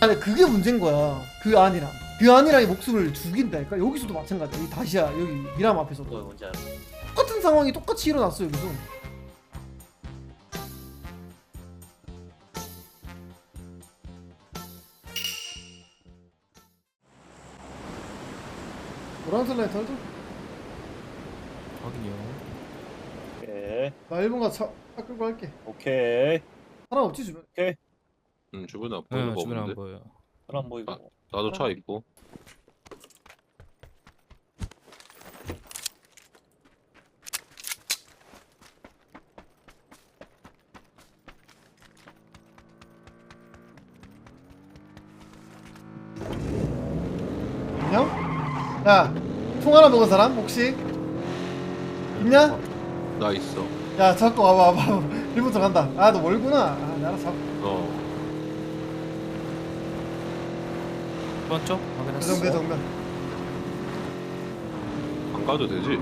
아니 그게 문제인 거야. 그 안이랑. 그 안이랑의 목숨을 죽인다니까? 여기서도 마찬가지야 이 다시야 여기 미람 앞에서도. 뭐 뭔지 알아? 똑같은 상황이 똑같이 일어났어 여기서. 노란색 라인 털죠? 확인이요. 오케이. 나 1번 가서 차, 차 끌고 할게. 오케이. 사람 없지 주변 음 주변에 네, 보이는 거 주변에 안 없는데 보여요. 사람 보이고 아. 나도 차 있고 안녕? 야, 총 하나 먹은 사람 혹시? 있냐? 나 있어 야, 잡고 와봐, 와봐. 1분 들어간다. 아, 너 멀구나. 아, 나랑 잡. 어 1번 쪽 확인했어. 정배, 정배. 안 가도 되지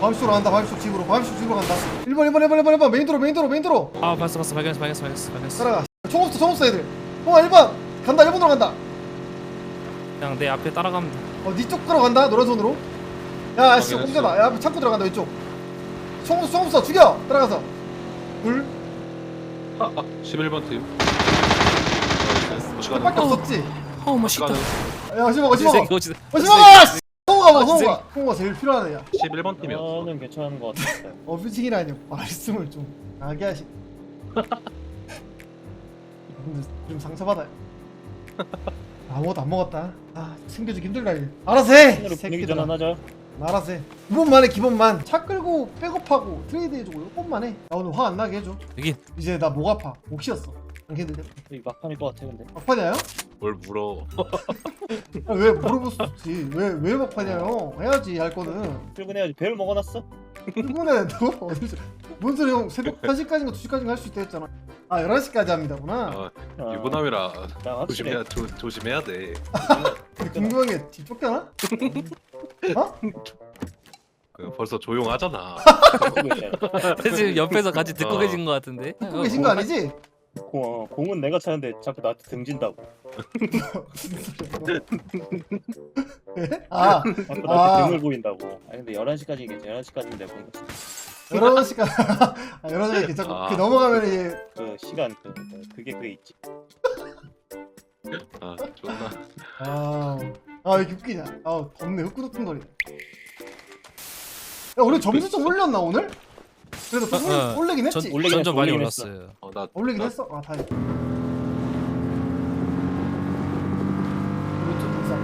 밤수로 간다, 밤수 집으로. 밤수 집으로 간다. 1번, 1번, 1번, 1번, 1번. 메인 도로, 메인 도로, 메인 도로. 아 봤어 봤어 발견했어 발견했어 발견했어 발견했어. 따라가. 총 없어, 총 없어, 애들. 형아, 1번. 간다, 1번으로 간다. 그냥 내 앞에 따라가면 돼. 어, 니쪽 끌어 간다, 노란 손으로. 야, 씨, 확인했어. 공짜다. 야, 앞에 창고 들어간다, 왼쪽. 총 없어, 총 없어. 죽여! 따라가서. 둘. 아, 아 11번 팀 어찌 밖에 가는 없었지. 어머 뭐 맛있다. 야, 어시 먹어, 어시 먹어. 어지 어시 먹어! 씨! 홍어가 먹어, 홍어가. 홍어가 제일 필요하네, 야. 11번 팀이었어 저는 괜찮은 것 같았어요 어뷰징이라니 말씀을 좀 나게 하시. 근데 좀 상처받아요. 아무것도 안 먹었다. 아 챙겨주기 힘들다 이게. 알아서 해. 오늘 분위기 새끼들아. 전환하자 알아서 해. 기본만 해 기본만. 차 끌고 백업하고 트레이드 해주고 이것만 해. 나 오늘 화 안 나게 해줘. 여기 이제 나 목 아파. 목 쉬었어. 당신들 이 막판일 것 같아 근데 막판이야요? 뭘 물어 아, 왜 물어볼 수 없지. 왜왜 막판이야요? 해야지 할 거는. 출근해야지 배를 먹어놨어? 출근해 너 어디서 뭔 소리 형 새벽 1시까지인가 2시까지인가 할 수 있다 했잖아. 아 11시까지 합니다구나. 아, 아, 유부남이라 나 확실해 조심해야 조, 조심해야 돼 근데 궁금한 게 뒤쫓겨나? 어? 그 벌써 조용하잖아 지금 옆에서 같이 듣고 어. 계신 것 같은데. 듣고 계신 거 아니지? 공, 어, 공은 내가 차는데 자꾸 나한테 등진다고 예? 아 자꾸 아. 나한테 등을 보인다고 아니 근데 11시까지겠지 11시까지인데 본거 여러 시간 아 여러 시간 괜찮고 아. 그 넘어가면 이제 그 시간 그, 그 그게 그게 있지 아 존나 아아왜 이렇게 웃기냐 아 덥네 흑구덕거리 야 우리 점수 좀 올렸나 오늘? 그래도 좀 올- 어, 올리긴 했지 전 올리긴 점점 했어, 많이 올리긴 했어. 올랐어요. 어, 나 올리긴 나- 했어? 아 다행이다 동상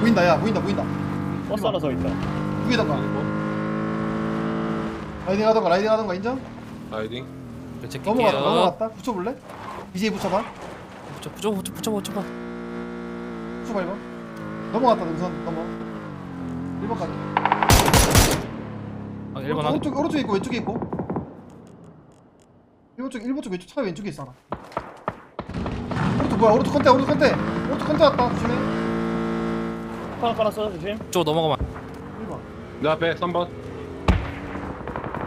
보인다 야 보인다 보인다 버스 하나 서 있다 여기다가 라이딩 하던가 라이딩 하던가 인정? 라이딩 제 넘어갔다. 넘어갔다 붙여볼래? BJ 붙여봐 붙여 붙여 붙여 붙여 붙여. 붙여봐 이거 넘어갔다 능선 넘어 1번까지 아 1번 확인. 오른쪽, 오른쪽에 있고 왼쪽에 있고. 1번 쪽 1번 쪽 왼쪽 차 왼쪽에 있어 하나 오른쪽 뭐야? 오른쪽 컨테 오른쪽 컨테 오른쪽 컨테 왔다. 조심해. 하나 깔았어 조심. 쪽 넘어가면. 1번 내 앞에 3번.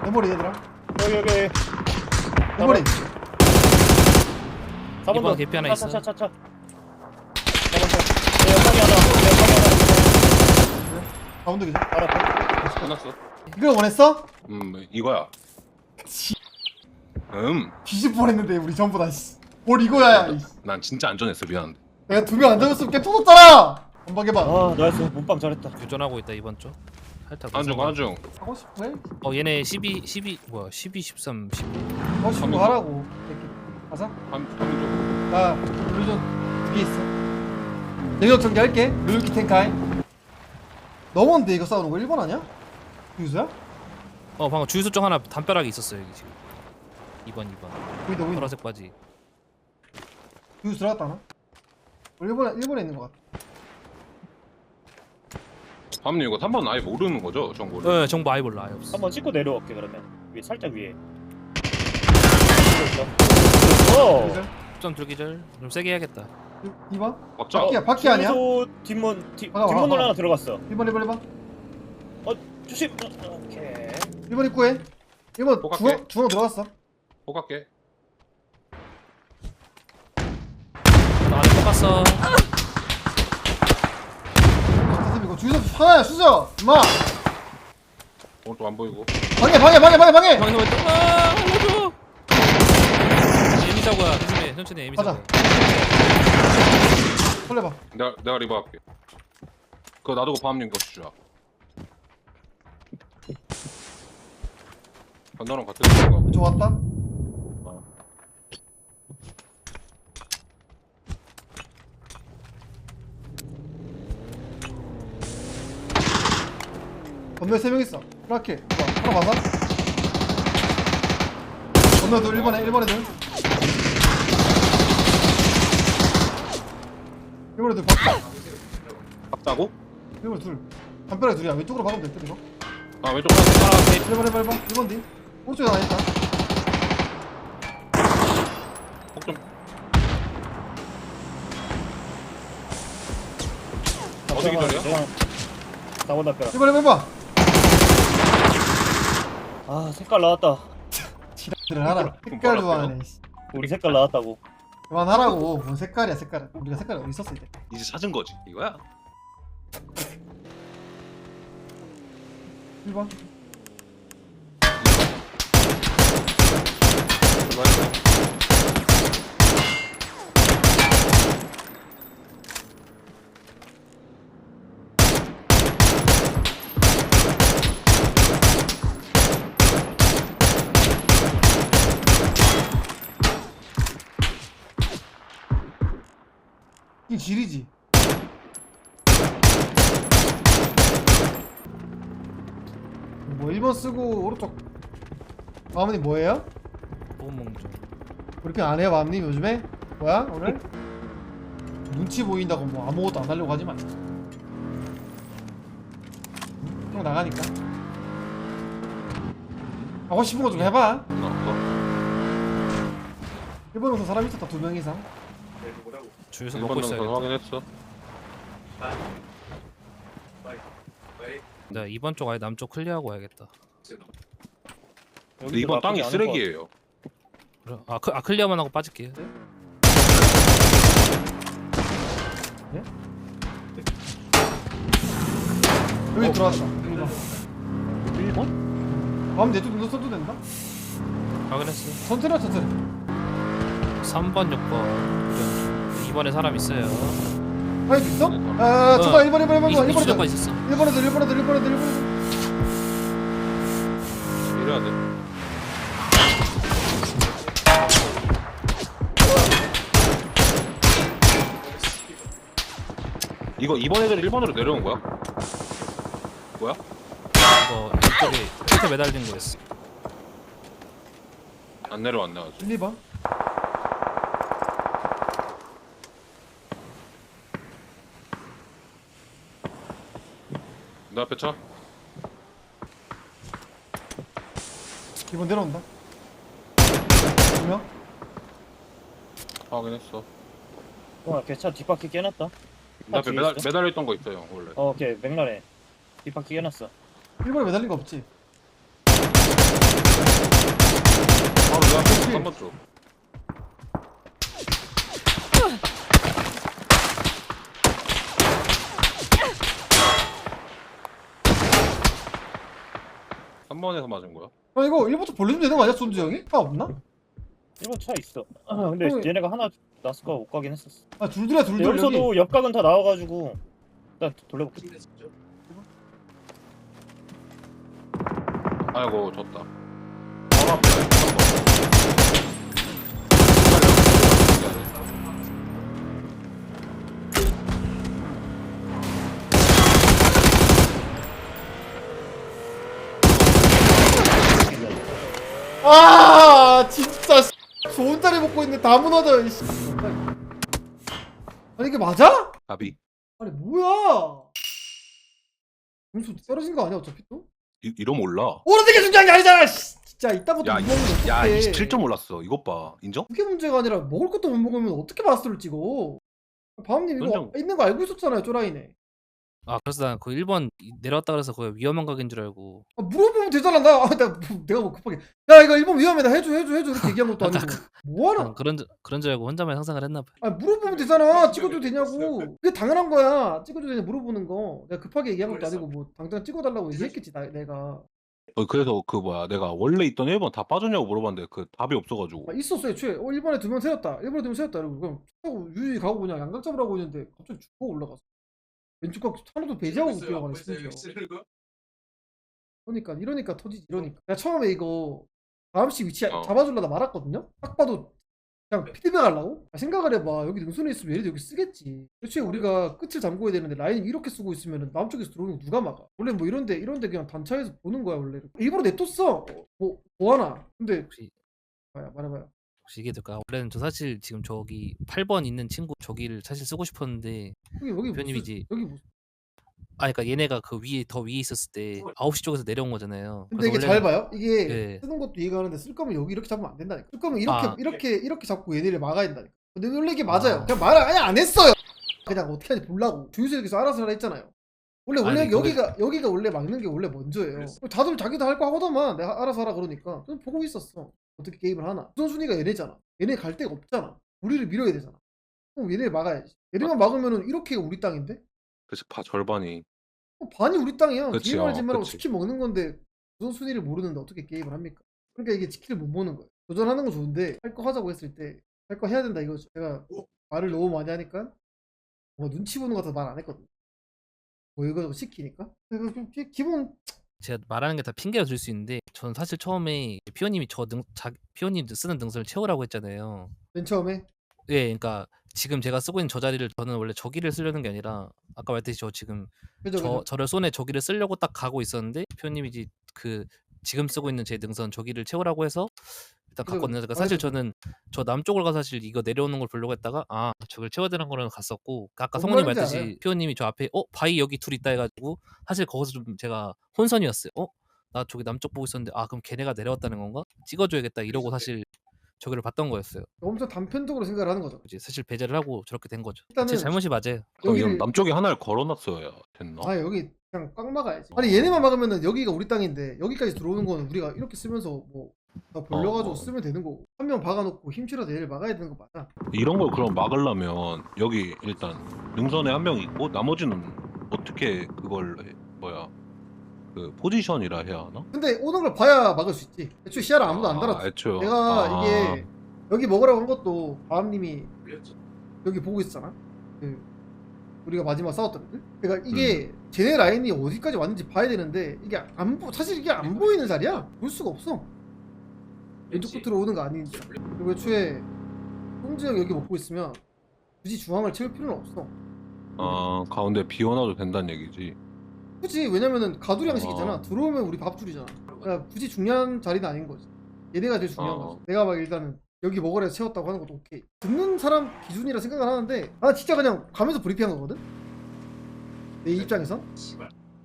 내 머리 얘들아. 여기 여기. 내 머리. 4번 이번 개피 하나 있어. 차차차차. 4번 차내 옆방이 하나 내 옆방이 하나. 가운데 계죠 알았다. 끝났어 이걸 원했어? 음 이거야. 음난 뒤집 뻔했는데 우리 전부 다뭘 이거야 이. 진짜 안전했어 미안한데. 내가 두 명 안 잡았으면 게임 터졌잖아! 한방해봐. 아 나이스. 몸빵 잘했다. 교전하고 있다 이번 쪽. 살짝 안중. 안중. 하고 싶어 해 어 얘네 12 12 뭐야 12 13 15. 하고 싶은 거 하라고. 이렇게. 가자 한중 나 블루존 두개 있어. 영역 정리할게. 룰키 텐카이 넘었는데 이거 싸우는 거? 1번 아니야? 유수야? 어 방금 주유소 쪽 하나 담벼락에 있었어요 여기 지금. 2번 2번. 보인다 보인다 보라색 바지. 유수 들어갔다 하나? 1번에, 1번에 있는 거 같아 밤님 이거 3번 아예 모르는 거죠 정보를 네 정보 아예 몰라 아예 없어. 한번 찍고 내려올게 그러면 위에 살짝 위에 어 기절 좀 들기절. 좀 세게 해야겠다. 2번? 막자 바퀴야 바퀴 아니야? 주유소 뒷문 뒷, 뒷문으로 하나. 하나 들어갔어 1번 1번 1번 조심 오케이 1번 입구에 1번 똑같게. 중앙, 중앙 들어갔어 호 갈게. 나 안에 뽑았어 선생님 이거 주유소 하나야 수저 임마 오른쪽 안 보이고. 방해 방해 방해 방해 방해 방금 왜 또- 아 알려줘 에미 사고야 조심해 천천히 에미 가자. 사고 설레봐 내가 내가 리버 할게. 그거 놔두고 밤님 거 주자. 건너랑 같은 거. 저 왔다. 어. 건너에 세명 있어. 브라켓 좋아 하나 봐서 건너 둘 1번에 1번에 둘. 1번에 둘 봤다 박다고? 1번에 둘. 담벼락에 둘이야. 왼쪽으로 박으면 될듯 이거. 아 왼쪽 하나. 1번 1번 1번 1번 뒤 오른쪽에 하나 있다 폭좀 어디 기다려? 나온 담벼락 1번 1번 1번 아 색깔 나왔다. 그래 하나. 색깔 좋아하네 씨. 우리 색깔 나왔다고. 그만하라고. 뭔 색깔이야 색깔. 우리가 색깔 어디 있었어 이제? 이제 찾은 거지 이거야? 1번 이 질이지 뭐 1번 쓰고 오른쪽 마음님 뭐예요? 보험몽 좀 그렇게 안 해요 마음님 요즘에? 뭐야 오늘? 눈치 보인다고 뭐 아무것도 안 하려고 하지 마 응? 형 나가니까 하고 싶은 거 좀 해봐 나 없어. 1번에서 사람 있었다 두 명 이상 주유소 1번 먹고 넘어서 있어야겠다 확인했어. 내가 2번 쪽 아예 남쪽 클리어하고 와야겠다 근데 이번 땅이 쓰레기예요. 아, 크, 아 클리어만 하고 빠질게 여기 들어왔다 1번 1번? 마음 내쪽 눈 써도 된다? 확인했어 천천히 와, 천천히 3번 6번. 2번에 사람 있어요. 아니 있어? 아 초반 1번 1번 1번 1번 1번 주저가 있었어. 1번에 들 1번에 들 1번에 들 1번에 들. 이래야 돼. 이거 이번 애들 1번으로 내려온 거야? 뭐야? 이거 이쪽에 끝에 매달린 거였어 안 내려왔네 아직. 1, 2번 내 앞에 차? 2번 내려온다 두 명 확인했어. 어, 걔차 뒷바퀴 깨놨다 내 앞에 뒤에 매달, 있어? 매달려 있던 거 있어요 원래. 어, 걔 맥날에 뒷바퀴 깨놨어 1번에 매달린 거 없지? 바로 내 앞에? 3번 쪽. 한 번에서 맞은 거야? 아 이거 1번부터 벌리면 되는 거 아니야 손주 형이? 차 없나? 1번 차 있어 아, 근데 어. 얘네가 하나 나스가 못 가긴 했었어 아 둘둘이야 근데 둘둘 여기 여기서도 옆각은 다 나와가지고 일단 돌려볼게 아이고 졌다. 바로 앞에 3번. 아 진짜 씨. 좋은 자리 먹고 있는데 다 무너져 이씨. 아니 이게 맞아? 가비. 아니 뭐야 점수 떨어진 거 아니야 어차피 또? 이, 이러면 올라. 오른쪽에 중요한 게 아니잖아 씨. 진짜 이딴 것도 야, 못 먹으면 어떡해 야 27점 올랐어. 이것 봐. 인정? 그게 문제가 아니라 먹을 것도 못 먹으면 어떻게 마스터를 찍어 바움님 이거 인정. 있는 거 알고 있었잖아요 쪼라이네 아 그래서 난그 1번 내려왔다 그래서 거기 위험한 가게인 줄 알고. 아, 물어보면 되잖아. 나 아, 나, 뭐, 내가 뭐 급하게. 야 이거 일본 위험해. 나 해줘 해줘 해줘. 이렇게 얘기한 것도 아니고. 뭐하나 난 그런 줄- 그런 줄 알고 혼자만 상상을 했나 봐. 아 물어보면 되잖아. 찍어도 되냐고. 그게 당연한 거야. 찍어도 되냐 물어보는 거. 내가 급하게 얘기한 것도 아니고 뭐 당장 찍어달라고 얘기했겠지 나, 내가. 어, 그래서 그 뭐야. 내가 원래 있던 1번 다 빠졌냐고 물어봤는데 그 답이 없어가지고. 아, 있었어 애초에 어 1번에 두 명 세웠다. 1번에 두 명 세웠다. 이러고 그럼 차고 유유히 가고 그냥 양각 잡으라고 했는데 갑자기 죽고 올라갔어 왼쪽 각 하나도 배제하고 뛰어가네 심지어 그러니까 이러니까 터지지 이러니까. 내가 처음에 이거 다음씩 위치 어. 잡아주려다 말았거든요? 딱 봐도 그냥 피드백 하려고? 아, 생각을 해봐. 여기 능선에 있으면 얘네들 여기 쓰겠지. 애초에 우리가 끝을 잠궈야 되는데 라인 이렇게 쓰고 있으면 남 쪽에서 들어오는 거 누가 막아? 원래 뭐 이런데 이런데 그냥 단차에서 보는 거야 원래 일부러 냅뒀어 어, 뭐 뭐 하나 근데 혹시 말해봐요 말해봐요 혹시 이게 될까? 원래는 저 사실 지금 저기 8번 있는 친구 저기를 사실 쓰고 싶었는데 여기. 무슨 여기 무슨 아 그러니까 얘네가 그 위에 더 위에 있었을 때 9시 쪽에서 내려온 거잖아요. 근데 이게 잘 봐요? 이게 네. 쓰는 것도 이해가 하는데 쓸 거면 여기 이렇게 잡으면 안 된다니까. 쓸 거면 이렇게 아. 이렇게 이렇게 잡고 얘네를 막아야 된다니까. 근데 원래 이게 맞아요. 그냥 말을 아예 안 했어요. 그냥 어떻게 하는지 보려고. 주유소에서 알아서 하라 했잖아요. 원래 원래 아니, 여기가 여기가 원래 막는 게 원래 먼저예요. 다들 자기도 할 거 하고더만. 내가 알아서 하라 그러니까. 그냥 보고 있었어 어떻게 게임을 하나 우선순위가 얘네잖아 얘네 갈 데가 없잖아 우리를 밀어야 되잖아 그럼 얘네를 막아야지 얘네만 막으면은 이렇게 우리 땅인데 그치 파 절반이 어, 반이 우리 땅이야. 그치, 어, 말지 말고 그치. 치킨 먹는 건데 우선순위를 모르는데 어떻게 게임을 합니까? 그러니까 이게 치킨을 못 보는 거예요. 도전하는 건 좋은데 할 거 하자고 했을 때 할 거 해야 된다 이거죠. 제가 말을 너무 많이 하니까 뭐 눈치 보는 것 같아서 말 안 했거든. 뭐 이거 시키니까. 그러니까 좀 기- 기본 제가 말하는 게 다 핑계가 될 수 있는데 저는 사실 처음에 피오님이 저 능, 자, 피오님 쓰는 능선을 채우라고 했잖아요. 맨 처음에 예, 그러니까 지금 제가 쓰고 있는 저 자리를 저는 원래 저기를 쓰려는 게 아니라 아까 말했듯이 저 지금 그죠 저 그죠. 저를 쏜에 저기를 쓰려고 딱 가고 있었는데 이제 그 지금 쓰고 있는 제 능선 저기를 채우라고 해서 일단 그죠, 갔거든요. 사실. 저는 저 남쪽을 가서 사실 이거 내려오는 걸 보려고 했다가 아 저길 채워야 되는 거는 갔었고 아까 뭔 성훈이 말인지 알아요. 말했듯이 표님이 저 앞에 어 바위 여기 둘 있다 해가지고 사실 거기서 좀 제가 혼선이었어요. 어 나 저기 남쪽 보고 있었는데 아 그럼 걔네가 내려왔다는 건가? 찍어줘야겠다 이러고 사실 저기를 봤던 거였어요. 엄청 단편적으로 생각을 하는 거죠. 이제 사실 배제를 하고 저렇게 된 거죠. 일단은 제 잘못이 맞아요. 그럼 여기를- 이런 남쪽에 하나를 걸어놨어야 됐나? 아 여기 그냥 꽉 막아야지. 아니 얘네만 막으면은 여기가 우리 땅인데 여기까지 들어오는 거는 우리가 이렇게 쓰면서 뭐다 벌려가지고 어. 쓰면 되는 거고 한 명 박아놓고 힘실어서 얘를 막아야 되는 거 맞아. 이런 걸 그럼 막으려면 여기 일단 능선에 한 명 있고 나머지는 어떻게 그걸 해? 뭐야 그 포지션이라 해야 하나? 근데 오는 걸 봐야 막을 수 있지. 애초에 시야를 아무도 안 달았어. 애초에 내가 아, 이게 여기 먹으라고 한 것도 바람님이 여기 보고 있었잖아. 그 우리가 마지막 싸웠던 데. 그러니까 이게 음. 쟤네 라인이 어디까지 왔는지 봐야 되는데 이게 안 보, 사실 이게 안 보이는 자리야. 볼 수가 없어. 왼쪽 끝으로 오는 거 아니니까. 그리고 애초에 홍지영 여기 먹고 있으면 굳이 중앙을 채울 필요는 없어. 아 가운데 비워놔도 된다는 얘기지. 굳이 왜냐면은 가두리 양식이잖아. 어. 들어오면 우리 밥줄이잖아. 그러니까 굳이 중요한 자리는 아닌 거지. 얘네가 제일 중요한 어. 거지. 내가 막 일단은 여기 해서 채웠다고 하는 것도 오케이. 듣는 사람 기준이라 생각을 하는데 아 진짜 그냥 가면서 브리핑한 거거든. 내 입장에선.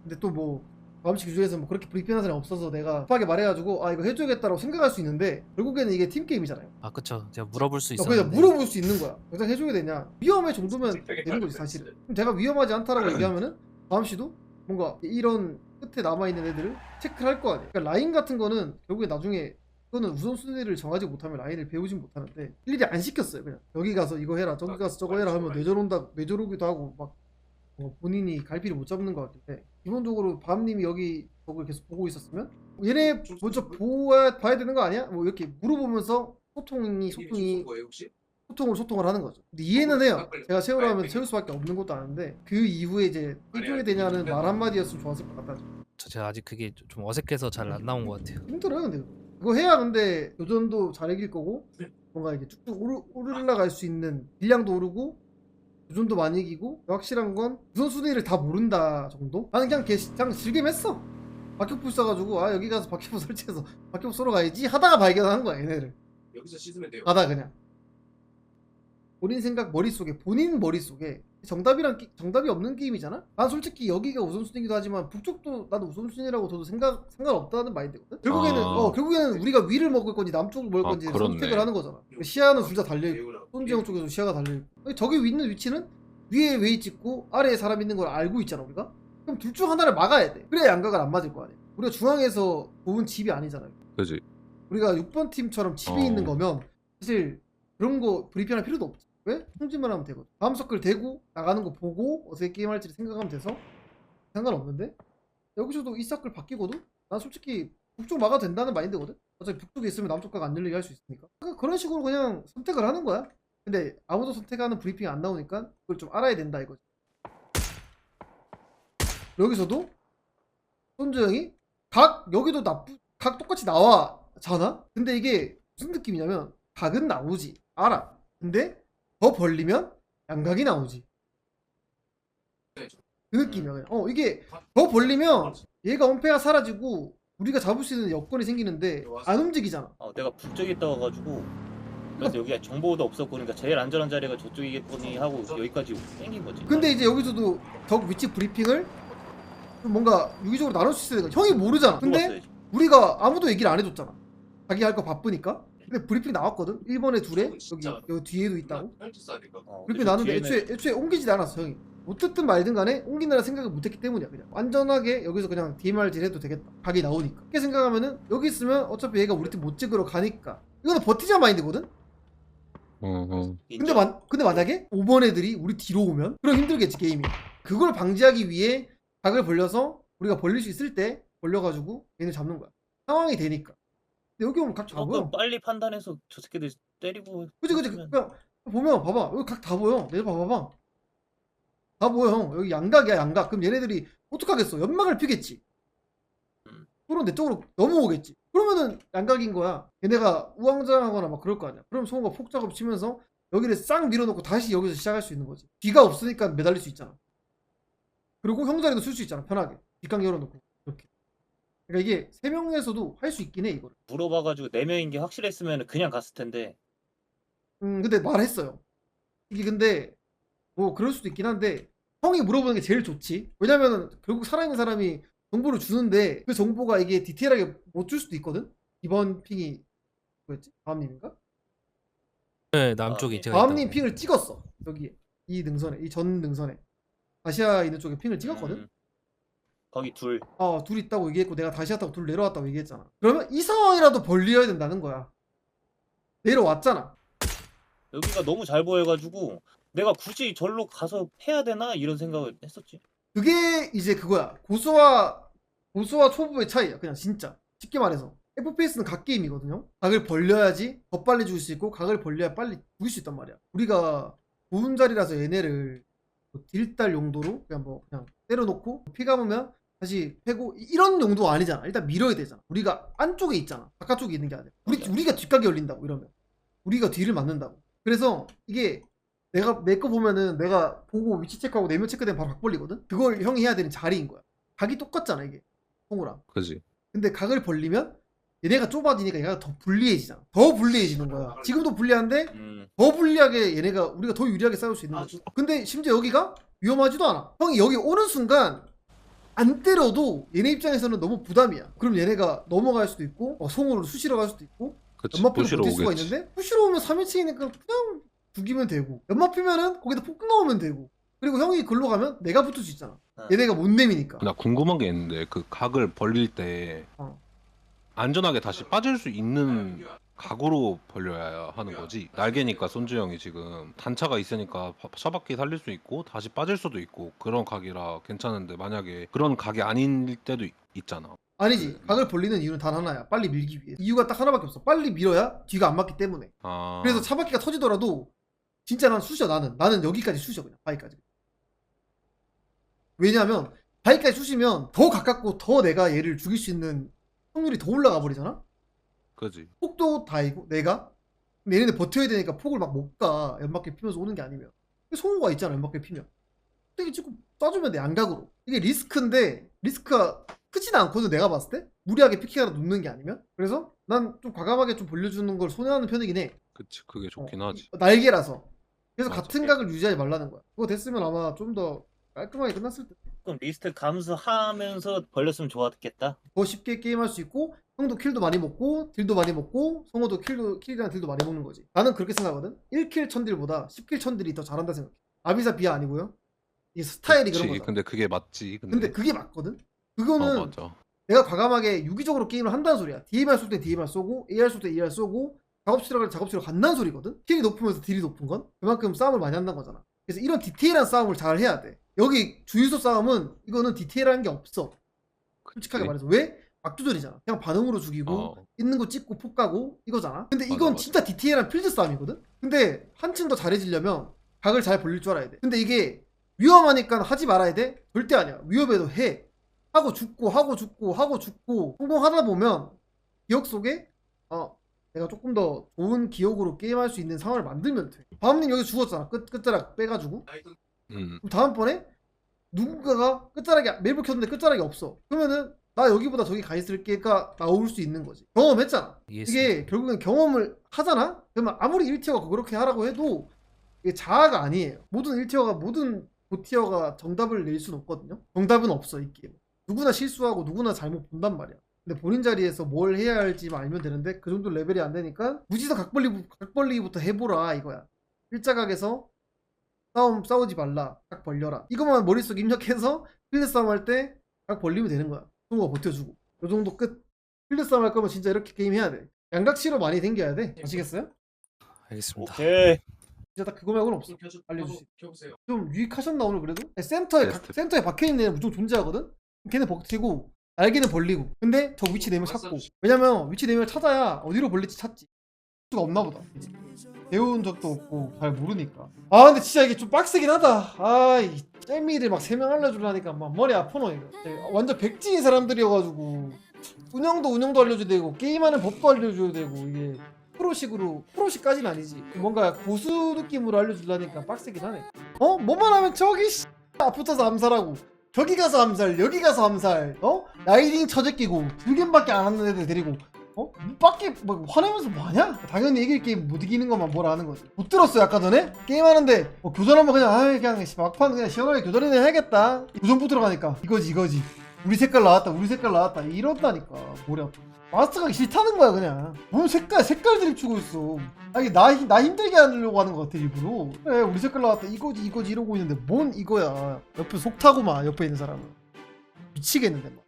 근데 또 뭐 마음씨 기준에서 뭐 그렇게 브리핑하는 사람이 없어서 내가 급하게 말해가지고 아 이거 해줘야겠다라고 생각할 수 있는데 결국에는 이게 팀 게임이잖아요. 아 그쵸. 제가 물어볼 수 어, 있었는데. 그냥 물어볼 수 있는 거야. 그래서 해줘야 되냐? 위험해 정도면 되는 거지 사실은. 그럼 제가 위험하지 않다라고 얘기하면은 다음 씨도 뭔가 이런 끝에 남아 있는 애들을 체크를 할 거 아니야. 그러니까 라인 같은 거는 결국에 나중에 그거는 우선순위를 정하지 못하면 라인을 배우진 못하는데 일일이 안 시켰어요. 그냥 여기 가서 이거 해라, 저기 가서 저거 해라 하면 뇌절 온다, 뇌절 오기도 하고 막뭐 본인이 갈피를 못 잡는 것 같은데 기본적으로 밤님이 여기 저걸 계속 보고 있었으면 얘네 먼저 보아 봐야 되는 거 아니야? 뭐 이렇게 물어보면서 소통이 소통이 소통을 소통을 하는 거죠. 근데 이해는 해요. 제가 세우라 하면 세울 수밖에 없는 것도 아는데 그 이후에 이제 해줘야 되냐는 말 한마디였으면 좋았을 것 같다. 저 제가 아직 그게 좀 어색해서 잘 안 나온 것 같아요. 힘들어요, 근데 그거 해야 근데 도전도 잘 이길 거고 뭔가 이게 쭉쭉 오르, 오르러갈 수 있는 딜량도 오르고 도전도 많이 이기고 확실한 건 우선순위를 다 모른다 정도? 나는 그냥 개, 그냥 즐김했어. 박격포 써가지고 아 여기 가서 박격포 설치해서 박격포 쏘러 가야지 하다가 발견한 거야 얘네를. 여기서 씻으면 돼요. 가다 그냥 본인 생각 머릿속에 본인 머릿속에 정답이란 게- 정답이 없는 게임이잖아. 난 솔직히 여기가 우선순위기도 하지만 북쪽도 나도 우선순위라고 저도 생각 상관없다는 마인드거든. 결국에는 아. 어 결국에는 우리가 위를 먹을 건지 남쪽을 먹을 아, 건지 그렇네. 선택을 하는 거잖아. 시야는 둘 다 달려 있고 손지영 쪽에서 시야가 달려 있고 저기 있는 위치는 위에 웨이 찍고 아래에 사람 있는 걸 알고 있잖아 우리가 그럼 둘 중 하나를 막아야 돼 그래야 양각을 안 맞을 거 아니야 우리가 중앙에서 좋은 집이 아니잖아요 그지. 우리가 6번 팀처럼 집이 어. 있는 거면 사실 그런 거 브리핑할 필요도 없지 왜? 통지만 하면 되거든. 다음 서클 대고 나가는 거 보고 어떻게 게임할지 생각하면 돼서? 상관없는데? 여기서도 이 서클 바뀌고도 난 솔직히 북쪽 막아도 된다는 마인드거든? 어차피 북쪽에 있으면 남쪽가가 안 열리게 할 수 있으니까. 그러니까 그런 식으로 그냥 선택을 하는 거야. 근데 아무도 선택하는 브리핑이 안 나오니까 그걸 좀 알아야 된다 이거지. 여기서도? 손주영이 각 여기도 나쁘 각 똑같이 나와잖아 근데 이게 무슨 느낌이냐면 각은 나오지. 알아. 근데 더 벌리면 양각이 나오지 그 느낌이야 그냥. 어 이게 더 벌리면 얘가 원패가 사라지고 우리가 잡을 수 있는 여건이 생기는데 안 움직이잖아 어, 내가 북쪽에 있다 와가지고 그래서 여기가 정보도 없었고 그러니까 제일 안전한 자리가 저쪽이겠거니 하고 여기까지 땡긴 거지. 근데 이제 여기서도 적 위치 브리핑을 좀 뭔가 유기적으로 나눌 수 있어야 돼 형이 모르잖아 근데 물어봤어야지. 우리가 아무도 얘기를 안 해줬잖아. 자기 할 거 바쁘니까. 근데 브리핑 나왔거든. 1번에 둘에 여기 여기 뒤에도 있다고. 어, 브리핑 나왔는데 뒤에는 애초에 애초에 옮기지도 않았어 형이. 못 듣든 말든 간에 옮긴다는 생각을 못했기 때문이야 그냥. 완전하게 여기서 그냥 DMR질 해도 되겠다. 각이 나오니까. 이렇게 생각하면은 여기 있으면 어차피 얘가 우리 팀 못 찍으러 가니까. 이거는 버티자 마인드거든. 어, 어. 근데 인정. 만 근데 만약에 5번 애들이 우리 뒤로 오면 그럼 힘들겠지 게임이. 그걸 방지하기 위해 각을 벌려서 우리가 벌릴 수 있을 때 벌려가지고 얘네 잡는 거야. 상황이 되니까. 근데 여기 오면 각 잡아요. 조금 빨리 판단해서 저 새끼들 때리고. 그지 그지 했으면- 그냥 보면 봐봐. 여기 각 다 보여. 내가 봐봐봐. 다 보여 형. 여기 양각이야 양각. 그럼 얘네들이 어떡하겠어? 연막을 피겠지. 음. 그럼 내 쪽으로 넘어오겠지. 그러면은 양각인 거야. 얘네가 우왕좌왕하거나 막 그럴 거 아니야. 그럼 성우가 폭 작업 치면서 여기를 싹 밀어놓고 다시 여기서 시작할 수 있는 거지. 뒤가 없으니까 매달릴 수 있잖아. 그리고 형 자리도 쓸 수 있잖아 편하게. 뒷강 열어놓고 그러니까 이게 세 명에서도 할 수 있긴 해 이거를 물어봐가지고 네 명인 게 확실했으면 그냥 갔을 텐데. 음, 근데 말했어요. 이게 근데 뭐 그럴 수도 있긴 한데 형이 물어보는 게 제일 좋지. 왜냐면은 결국 살아있는 사람이 정보를 주는데 그 정보가 이게 디테일하게 못 줄 수도 있거든. 이번 핑이 뭐였지? 다음님인가? 네, 남쪽에 아, 제가 다음님. 핑을 찍었어. 여기 이 능선에 이 전 능선에 다시아 있는 쪽에 핑을 찍었거든. 음. 거기 둘. 아, 둘 있다고 얘기했고 내가 다시 왔다고 둘 내려왔다고 얘기했잖아. 그러면 이 상황이라도 벌려야 된다는 거야. 내려왔잖아. 여기가 너무 잘 보여가지고 내가 굳이 절로 가서 해야 되나 이런 생각을 했었지. 그게 이제 그거야. 고수와 고수와 초보의 차이야. 그냥 진짜 쉽게 말해서 FPS는 각 게임이거든요. 각을 벌려야지 더 빨리 죽을 수 있고 각을 벌려야 빨리 죽을 수 있단 말이야. 우리가 좋은 자리라서 얘네를 뭐 딜달 용도로 그냥 뭐 그냥 때려놓고 피 감으면 다시 패고 이- 이런 용도가 아니잖아. 일단 밀어야 되잖아. 우리가 안쪽에 있잖아. 바깥쪽에 있는 게 아니라. 우리 맞아. 우리가 뒷각이 열린다고 이러면 우리가 뒤를 맞는다고. 그래서 이게 내가 내 거 보면은 내가 보고 위치 체크하고 내면 체크되면 바로 각 벌리거든. 그걸 형이 해야 되는 자리인 거야. 각이 똑같잖아 이게 성우랑. 그지. 근데 각을 벌리면 얘네가 좁아지니까 얘가 더 불리해지잖아. 더 불리해지는 거야. 지금도 불리한데 음. 더 불리하게 얘네가 우리가 더 유리하게 싸울 수 있는 거지. 근데 심지어 여기가 위험하지도 않아. 형이 여기 오는 순간 안 때려도 얘네 입장에서는 너무 부담이야. 그럼 얘네가 넘어갈 수도 있고 어, 송으로 수시러 갈 수도 있고 그치. 연막 피로 부시러 버틸 수가. 있는데 부시러 오면 3인칭이니까 그냥 죽이면 되고 연막 피면은 거기다 폭 넣으면 되고 그리고 형이 글로 가면 내가 붙을 수 있잖아. 어. 얘네가 못 내미니까. 나 궁금한 게 있는데 그 각을 벌릴 때 어. 안전하게 다시 빠질 수 있는 각으로 벌려야 하는 거지. 날개니까 손주 형이 지금 단차가 있으니까 파- 차바퀴 살릴 수 있고 다시 빠질 수도 있고 그런 각이라 괜찮은데 만약에 그런 각이 아닐 때도 있- 있잖아. 아니지. 각을 벌리는 이유는 단 하나야. 빨리 밀기 위해. 이유가 딱 하나밖에 없어. 빨리 밀어야 뒤가 안 맞기 때문에. 아. 그래서 차바퀴가 터지더라도 진짜 난 쑤셔 나는. 나는 여기까지 쑤셔 그냥 바위까지. 왜냐하면 바위까지 쑤시면 더 가깝고 더 내가 얘를 죽일 수 있는 확률이 더 올라가 버리잖아. 그지. 폭도 다이고 내가 근데 얘네들 버텨야 되니까 폭을 막 못 가. 연막길 피면서 오는 게 아니면. 송호가 있잖아 연막길 피면. 되게 찍고 쏴주면 돼 양각으로. 이게 리스크인데 리스크가 크진 않거든 내가 봤을 때. 무리하게 피킹하다 눕는 게 아니면. 그래서 난 좀 과감하게 좀 벌려주는 걸 손해하는 편이긴 해. 그치. 그게 좋긴 어, 하지. 날개라서. 그래서 맞아. 같은 각을 유지하지 말라는 거야. 그거 됐으면 아마 좀 더 깔끔하게 끝났을 때. 조금 리스트 감수하면서 벌렸으면 좋았겠다. 더 쉽게 게임할 수 있고 형도 킬도 많이 먹고 딜도 많이 먹고 성호도 킬도 킬이랑 딜도 많이 먹는 거지. 나는 그렇게 생각하거든. 1킬 천딜보다 10킬 천딜이 더 잘한다 생각해. 아비사 비하 아니고요. 이 스타일이 그런 그치, 거죠. 근데 그게 맞지. 근데, 근데 그게 맞거든. 어, 그거는 맞아. 내가 과감하게 유기적으로 게임을 한다는 소리야. DMR 쏠때 DMR 쏘고 AR 쏠때 AR 쏘고 작업실로 갈때 작업실로 간다는 소리거든. 킬이 높으면서 딜이 높은 건 그만큼 싸움을 많이 한다는 거잖아. 그래서 이런 디테일한 싸움을 잘 해야 돼. 여기 주유소 싸움은 이거는 디테일한 게 없어. 솔직하게? 말해서 왜? 막두절이잖아. 그냥 반응으로 죽이고 어, 있는 거 찍고 폭 가고 이거잖아. 근데 맞아, 이건 맞아. 진짜 디테일한 필드 싸움이거든. 근데 한층 더 잘해지려면 각을 잘 벌릴 줄 알아야 돼. 근데 이게 위험하니까 하지 말아야 돼? 절대 아니야. 위험해도 해. 하고 죽고 하고 죽고 하고 죽고 성공하다 보면 기억 속에 어 내가 조금 더 좋은 기억으로 게임할 수 있는 상황을 만들면 돼. 바움님 여기 죽었잖아. 끝 끝자락 빼가지고. 음, 그럼 다음번에 누군가가 끝자락에 맵을 켰는데 끝자락이 없어. 그러면은 나 여기보다 저기 가 있을게가 나올 수 있는 거지. 경험했잖아. 이게 결국엔 경험을 하잖아? 그러면 아무리 1티어가 그렇게 하라고 해도 이게 자아가 아니에요. 모든 1티어가 모든 5티어가 정답을 낼 수는 없거든요. 정답은 없어 이 게임. 누구나 실수하고 누구나 잘못 본단 말이야. 근데 본인 자리에서 뭘 해야 할지만 알면 되는데 그 정도 레벨이 안 되니까 무지성 각벌리 각벌리기부터 해보라 이거야. 일자각에서 싸움 싸우지 말라. 각 벌려라. 이것만 머릿속에 입력해서 필드 싸움 할 때 각 벌리면 되는 거야. 동호가 버텨주고. 요 정도 끝. 필드 싸움 할 거면 진짜 이렇게 게임 해야 돼. 양각시로 많이 생겨야 돼. 아시겠어요? 알겠습니다. 오케이. 진짜 딱 그거 말고는 없어. 알려주시. 좀 유익하셨나 오늘 그래도? 센터에 각- 베스트. 센터에 박혀 있는 애는 무조건 존재하거든. 걔는 버티고 날개는 벌리고. 근데 저 위치 네명 찾고. 왜냐면 위치 네명을 찾아야 어디로 벌릴지 찾지. 수가 없나 보다. 배운 적도 없고 잘 모르니까. 아 근데 진짜 이게 좀 빡세긴 하다. 아이 잼미를 막 세 명 알려주려니까 막 머리 아프노 이거. 진짜 완전 백지인 사람들이어가지고 운영도 운영도 알려줘야 되고 게임하는 법도 알려줘야 되고 이게 프로식으로 프로식까지는 아니지 뭔가 고수 느낌으로 알려주려니까 빡세긴 하네 어? 뭐만 하면 저기 씨 앞붙어서 암살하고 저기 가서 암살 여기 가서 암살 어? 라이딩 처제 끼고 불겜밖에 안 하는 애들 데리고 어? 밖에 뭐 화내면서 뭐하냐? 당연히 이길 게임 못 이기는 것만 뭐라 하는 거지. 못 들었어요 아까 전에? 게임하는데 뭐 교전하면 그냥 아이 그냥 씨, 막판 그냥 시원하게 교전이나 해야겠다. 교전부 들어가니까 이거지 이거지. 우리 색깔 나왔다 우리 색깔 나왔다. 이런다니까 뭐래 마스터 가기 싫다는 거야 그냥. 뭔 색깔 색깔 드립치고 있어. 아니 나, 나 힘들게 하려고 하는 것 같아 일부러. 그래 우리 색깔 나왔다. 이거지 이거지 이러고 있는데 뭔 이거야. 옆에 속 타고만 옆에 있는 사람은. 미치겠는데 막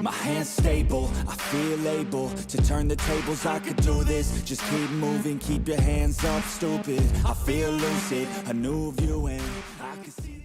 My hands stable, I feel able to turn the tables. I could do this. Just keep moving, keep your hands up, stupid. I feel lucid, a new view, and I can see.